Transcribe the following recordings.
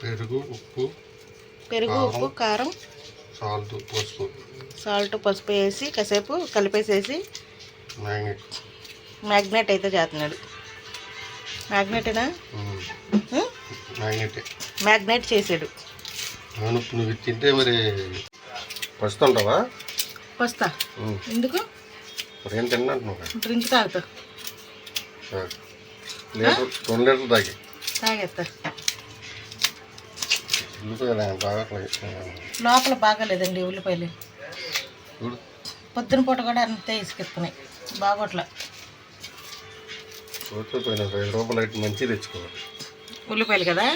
పెరుగు ఉప్పు పెరుగు ఉప్పు కారం. సాల్ట్ పసుపు. సాల్ట్ పసుపు వేసి కాసేపు కలిపేసేసి మ్యాగ్నెట్ మ్యాగ్నెట్ అయితే చేస్తున్నాడు. మ్యాగ్నెటేనా? మ్యాగ్నెట్. మ్యాగ్నెట్ చేసాడు. అవును నువ్వు తింటే మరి పస్తుంటావా వస్తా ఎందుకు? మరి ఏం కదా. డ్రింక్ తాగుతా. లీటర్ రెండు లీటర్లు తాగి. తాగేస్తా. ఉల్లిపాయలు బాగా లోపల బాగాలేదండి ఉల్లిపాయలు. పొద్దున పూట కూడా అంతే ఇసుకెత్తున్నాయి. బాగోట్ల. మంచిది తెచ్చుకోవాలి. ఉల్లిపాయలు కదా.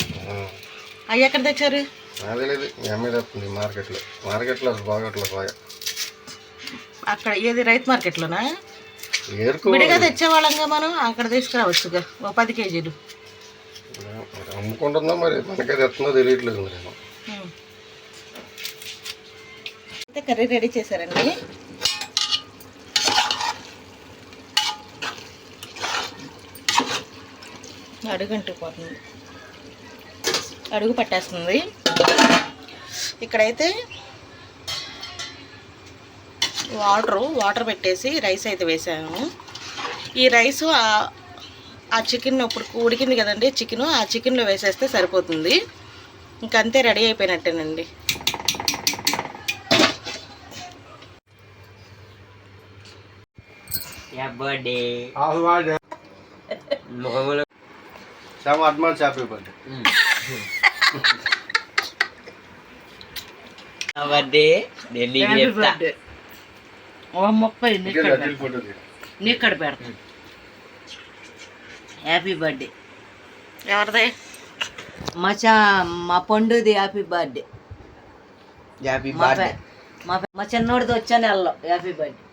అవి ఎక్కడ తెచ్చారు? అదే లేదు మార్కెట్లో. మార్కెట్లో అసలు బాగోట్లేదు బాగా. అక్కడ ఏది రైతు మార్కెట్లోనా? విడిగా తెచ్చేవాళ్ళంగా మనం అక్కడ తీసుకురావచ్చుగా. ఓ పది కేజీలు. మరి అమ్ముకుంటుందో మరి? మనకైతే ఎత్తుందో తెలియట్లేదు మరి నేను అయితే కర్రీ రెడీ చేశారండి. అడుగు అంటుకుపోతుంది. అడుగు పట్టేస్తుంది. ఇక్కడైతే వాటరు వాటర్ పెట్టేసి రైస్ అయితే వేసాము ఈ రైసు ఆ- చికెన్ ఇప్పుడు ఉడికింది కదండి చికెన్ ఆ చికెన్లో వేసేస్తే సరిపోతుంది. ఇంకంతే రెడీ అయిపోయినట్టేనండి. బర్త్డే చాలా అడ్వాన్స్ హ్యాపీ బర్త్డే బర్త్డే నేను నీకు చెప్తా ఓ ముప్పై అడ్డీ ఫోటో నీక్కడ పెడతాను హ్యాపీ బర్త్డే ఎవరిదే? మా చా మా పండుది హ్యాపీ బర్త్డే హ్యాపీ మా బర్త్డే పె- మా మా చిన్నోడిది వచ్చా నెలలో హ్యాపీ బర్త్డే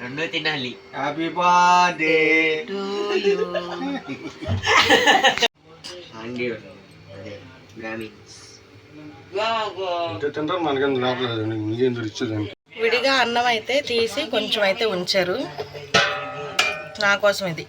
రెండు తినాలి. Happy birthday to you. అండి గ్రామీణ్స్ ఇంత తింటారు మనకెందుకు లోపల మీకేం దొరికిందండి విడిగా అన్నం అయితే తీసి కొంచెం అయితే ఉంచారు. నా కోసం ఇది.